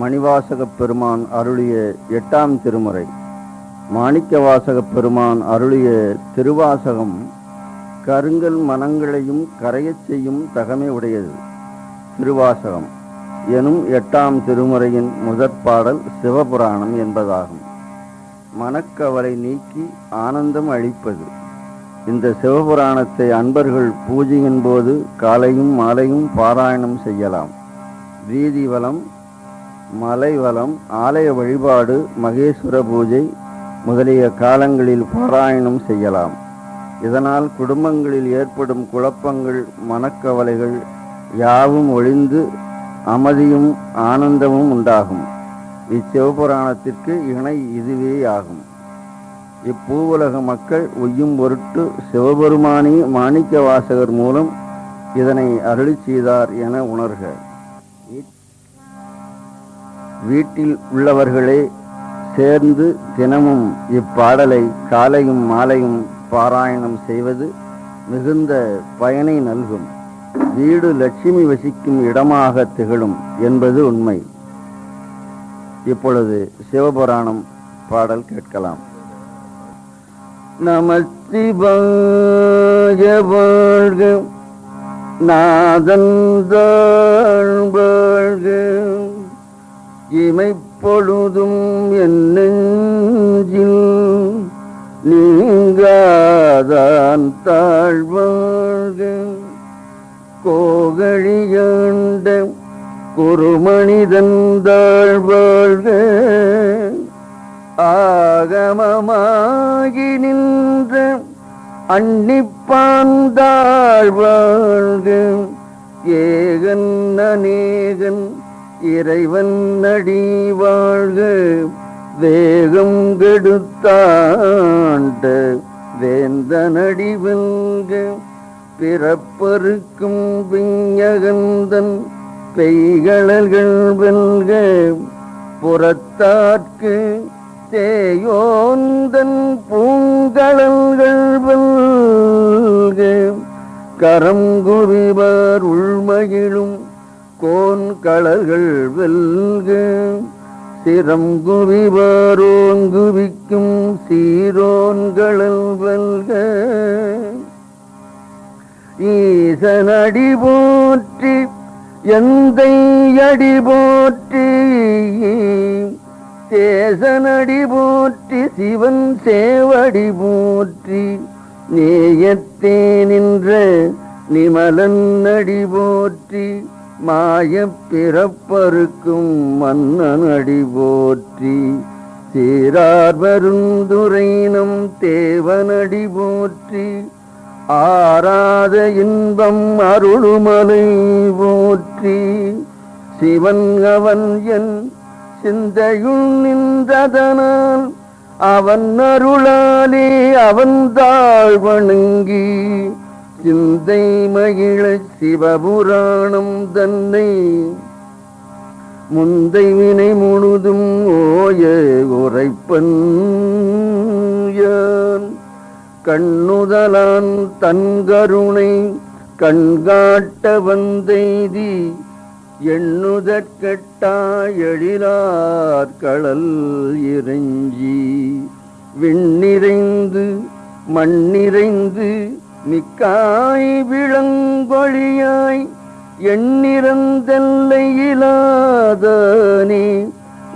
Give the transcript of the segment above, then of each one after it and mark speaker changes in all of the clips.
Speaker 1: மணிவாசகப் பெருமான் அருளிய எட்டாம் திருமுறை மாணிக்க வாசக பெருமான் அருளிய திருவாசகம் கருங்கல் மனங்களையும் கரையச் செய்யும் தகமை உடையது திருவாசகம் எனும் எட்டாம் திருமுறையின் முதற் பாடல் சிவபுராணம் என்பதாகும் மனக்கவலை நீக்கி ஆனந்தம் அளிப்பது இந்த சிவபுராணத்தை அன்பர்கள் பூஜையின் போது காலையும் மாலையும் பாராயணம் செய்யலாம் வீதி வளம் மலைவளம் ஆலய வழிபாடு மகேஸ்வர பூஜை முதலிய காலங்களில் பாராயணம் செய்யலாம் இதனால் குடும்பங்களில் ஏற்படும் குழப்பங்கள் மனக்கவலைகள் யாவும் ஒழிந்து அமைதியும் ஆனந்தமும் உண்டாகும் இச்சிவபுராணத்திற்கு இணை இதுவே ஆகும் இப்பூவுலக மக்கள் ஒய்யும் பொருட்டு சிவபெருமானி மாணிக்க வாசகர் மூலம் இதனை அருளி செய்தார் என உணர்க வீட்டில் உள்ளவர்களே சேர்ந்து தினமும் இப்பாடலை காலையும் மாலையும் பாராயணம் செய்வது மிகுந்த பயனை நல்கும் வீடு லட்சுமி வசிக்கும் இடமாக திகழும் என்பது உண்மை இப்பொழுது சிவபுராணம் பாடல் கேட்கலாம் நமஸ்திபாய நாதன் தாழ்வாழ்க இமைப்பொழுதும் என்னெஞ்சில் நீங்காதான் தாழ்வாழ்க கோகழியாண்ட குறுமணிதன் தாழ்வாழ்க ஆகமமாகி நின்ற அன்னிப்பாந்தாழ்வாழ்க ஏகன் அநேகன் இறைவன் நடி வாழ்க வேகம் கெடுத்தாண்ட வேந்த நடி வெங்க பிறப்பருக்கும் விஞ்ஞகந்தன் பெய்களல்கள் வெல்க புறத்தார்க்கு தேயோந்தன் பூங்கடல்கள் வெல்க கரம் குருவர் உள்மகிழும் கோன்களர்கள் வெல்கு சிரம் குவிவாரோங்குவிக்கும் சீரோன்களல் வெல்க ஈசனடி போற்றி எந்தை அடி போற்றி தேசனடி போற்றி சிவன் சேவடி போற்றி நேயத்தே நின்ற நிமலன் அடி போற்றி மாயப்பிறப்பருக்கும் மன்னன் அடி போற்றி சீரார் வருந்துரைனும் தேவனடி போற்றி ஆராத இன்பம் அருளுமலை போற்றி சிவன் அவன் என் சிந்தையுள் நின்றதனால் அவன் அருளாலே அவன் தாழ் சிந்தை மகிழ சிவபுராணம் தன்னை முந்தை வினை முழுதும் ஓய உரைப்பன் கண்ணுதலான் தன்கருணை கண்காட்ட வந்தெய்தி எண்ணுதற்கட்டா எழிலார் இறைஞ்சி விண்ணிறைந்து மண்ணிறைந்து நிக்காய் விளங்கொழியாய் எண்ணிறந்தல்லையிலாதானே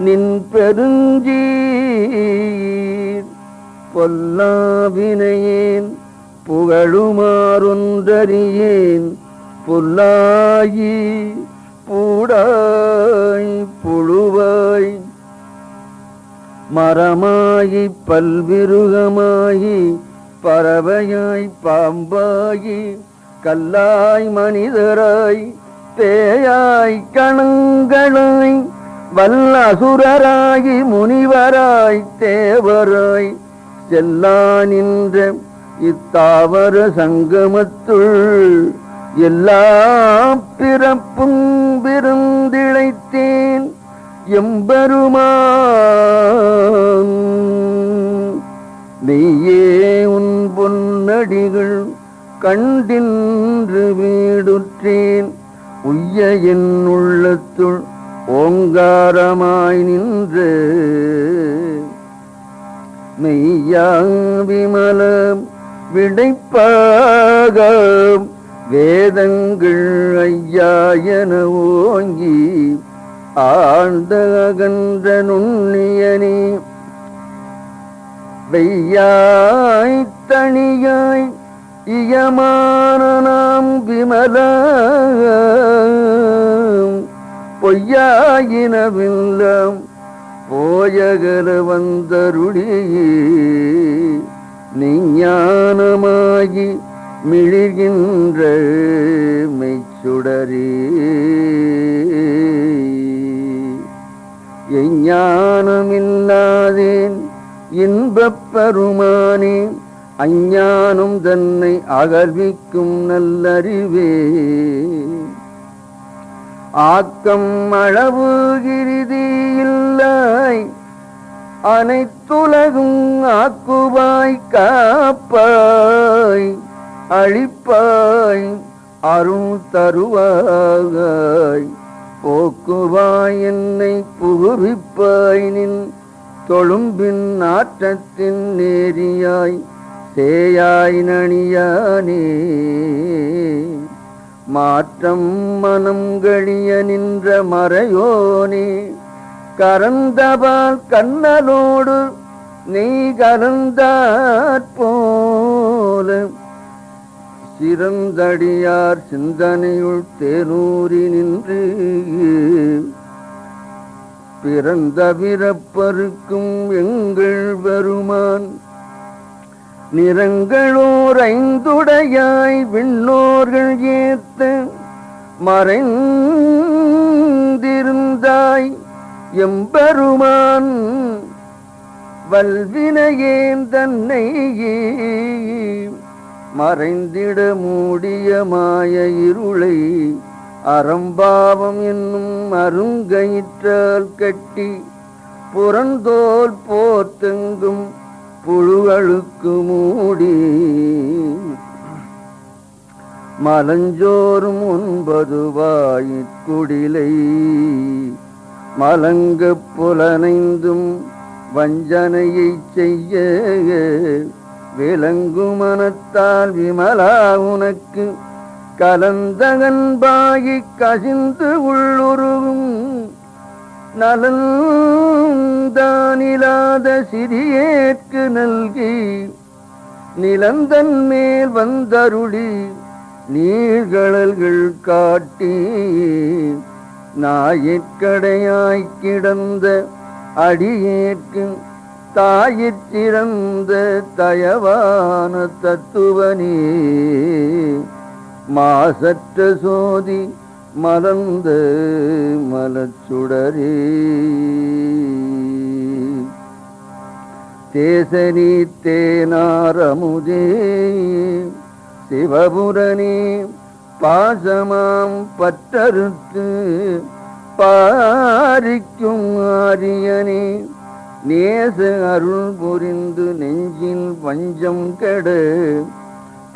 Speaker 1: நின் பெருஞ்சீர் பொல்லாவினையேன் புகழுமாறொன்றறியேன் பொல்லாயி பூடாய் புழுவாய் மரமாயி பல்விருகமாயி பறவையாய் பாம்பாயி கல்லாய் மனிதராய் தேயாய் கணங்களாய் வல்லசுரராயி முனிவராய் தேவராய் செல்லா நின்ற இத்தாவர சங்கமத்துள் எல்லா பிறப்பும் விருந்திழைத்தேன் எம்பெருமா நீயே உன் பொன்னடிகள் கண்டின்று வீடுற்றேன் உய்ய என் உள்ளத்துள் ஓங்காரமாய் நின்று மெய்யா விமல விடைப்பாக வேதங்கள் ஐயா என ஓங்கி ஆழ்ந்த அகன்ற நுண்ணியனே வெய்யாய் தனியாய் இயமான நாம் விமல பொய்யாயினவில்லம் போயகர வந்தருடி நிஞானமாகி மிழிகின்ற மெய்ச்சுடரே எஞ்ஞானமில்லாதேன் இன்பப் பெருமானே அஞ்ஞானம் தன்னை அகர்விக்கும் நல்லறிவே ஆக்கம் அளவு இறுதி இல்லாய் அனைத்துலகும் ஆக்குவாய் காப்பாய் அழிப்பாய் அருள் தருவாய் போக்குவாய் என்னை புகுவிப்பாயினின் தொழும்பின் நாற்றத்தின் நேரியாய் சேயாய் நணியானே மாற்றம் மனம் கழிய நின்ற மறையோனே கரந்தபால் கண்ணலோடு நீ கலந்தாற்போல சிறந்தடியார் சிந்தனையுள் தேனூரி நின்று பிறந்த பிறப்பருக்கும் எங்கள் வருமான் நிறங்களோர் ஐந்துடையாய் விண்ணோர்கள் ஏத்த மறைந்திருந்தாய் எம்பெருமான் வல்வினையேன் தன்னை மறைந்திட மூடிய மாய இருளை அறம்பாவம் என்னும் அருங்கயிற்றால் கட்டி புறந்தோல் போர்த்தெங்கும் புழுகளுக்கு மூடி மலஞ்சோறும் ஒன்பது வாயிற்குடிலை மலங்கு புலனைந்தும் வஞ்சனையை செய்ய விலங்கு மனத்தால் விமலா உனக்கு கலந்தகன் பாகி கசிந்து உள்ளுருவும் நலந்தானிலாத சிறியேற்கு நல்கி நிலந்தன் மேல் வந்தருளி நீர்கழல்கள் காட்டி நாயிற்கடையாய் கிடந்த அடியேற்கு தாயிற் தயவான தத்துவனே மாசற்ற சோதி மறந்து மலச்சுடரே தேசனி தேனாரமுதே சிவபுரணி பாசமாம் பற்றறுத்து பாரிக்கும் ஆரியனே நேச அருள் புரிந்து நெஞ்சின் பஞ்சம் கெடு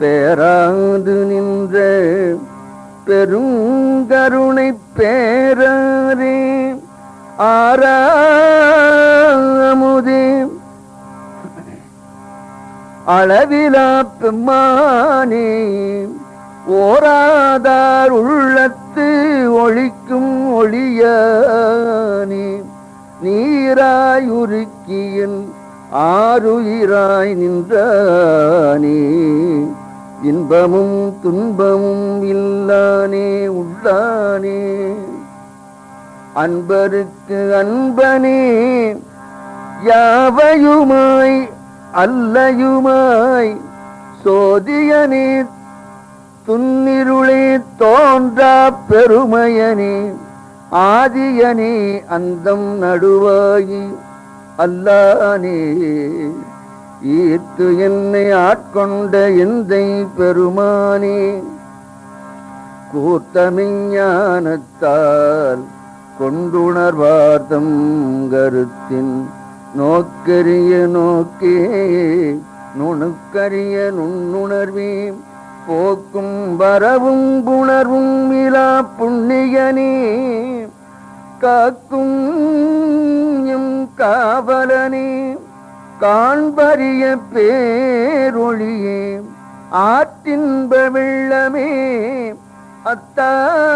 Speaker 1: பேராது நின்ற பெருங்கருணை பேரே ஆறாமுதே அளவிலா பெம்மானே ஓராதார் உள்ளத்து ஒழிக்கும் ஒளியானே நீராயுருக்கியின் ஆறுயிராய் நின்றானே இன்பமும் துன்பமும் இல்லானே உள்ளானே அன்பருக்கு அன்பனே யாவையுமாய் அல்லையுமாய் சோதியனே துன்னிருளே தோன்றா பெருமையனே ஆதியனே அந்தம் நடுவாயி அல்லானே ஈர்த்து என்னை ஆட்கொண்ட எந்தை பெருமானே கூத்தமிஞானத்தால் கொண்டுணர்வார்த்தம் கருத்தின் நோக்கரிய நோக்கே நுணுக்கரிய நுண்ணுணர்வே போக்கும் வரவும் புணர்வும் விழா புண்ணியனே காக்கும் காவலனே காண்பறிய பேரொழியே ஆற்றின்ப வெள்ளமே அத்தாமிக்காய்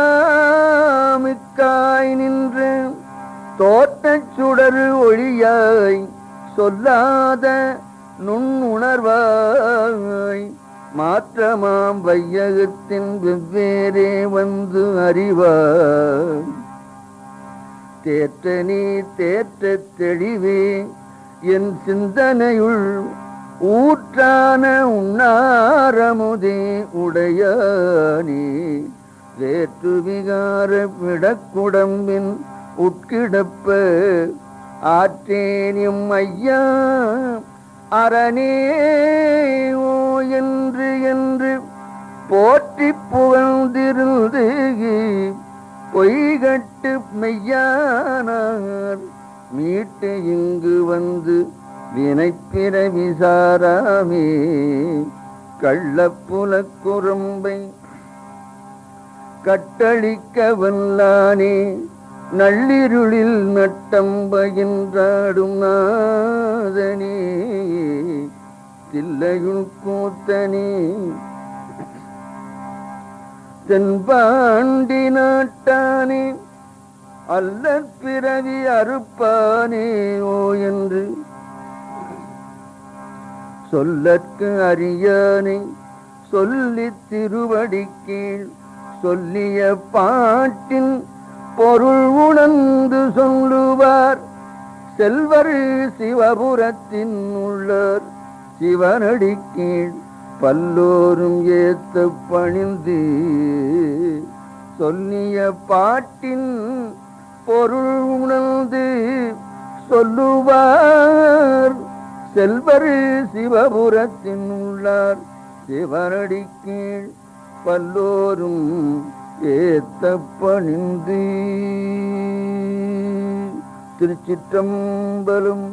Speaker 1: நின்று தோட்டச் சுடர் ஒழியாய் சொல்லாத நுண்ணுணர்வாய் மாற்றமாம் வையகத்தின் வெவ்வேறே வந்து அறிவாய் தேற்ற நீ தேற்ற தெளிவே என் சிந்தனையுள் ஊற்றான உன்னாரமுதே உடைய நீ வேற்று விகார விடக்குடம்பின் உட்கிடப்ப ஆற்றேனியும் ஐயா அரணே ஓ என்று என்று போற்றி புகழ்ந்திருந்து பொய்கட்டு மெய்யானான் மீட்டு இங்கு வந்து வினைப்பிற விசாராமே கள்ளப்புல குறும்பை கட்டளிக்க வல்லானே நள்ளிருளில் நட்டம் பயின்றாடும் நாதனே தில்லையுள் கூத்தனே தென்பாண்டி நாட்டானே அல்ல பிறவி அறுப்பானே ஓ என்று சொல்லற்கு அறியானே சொல்லி திருவடி கீழ் சொல்லிய பாட்டின் பொருள் உணர்ந்து சொல்லுவார் செல்வர் சிவபுரத்தின் உள்ளார் சிவனடி கீழ் பல்லோரும் ஏத்து பணிந்து சொல்லிய பாட்டின் பொருள் உணர்ந்து சொல்லுவார் செல்வர் சிவபுரத்தின் உள்ளார் சிவரடி கீழ் பல்லோரும் ஏத்த பணிந்து திருச்சிற்றம்பலும்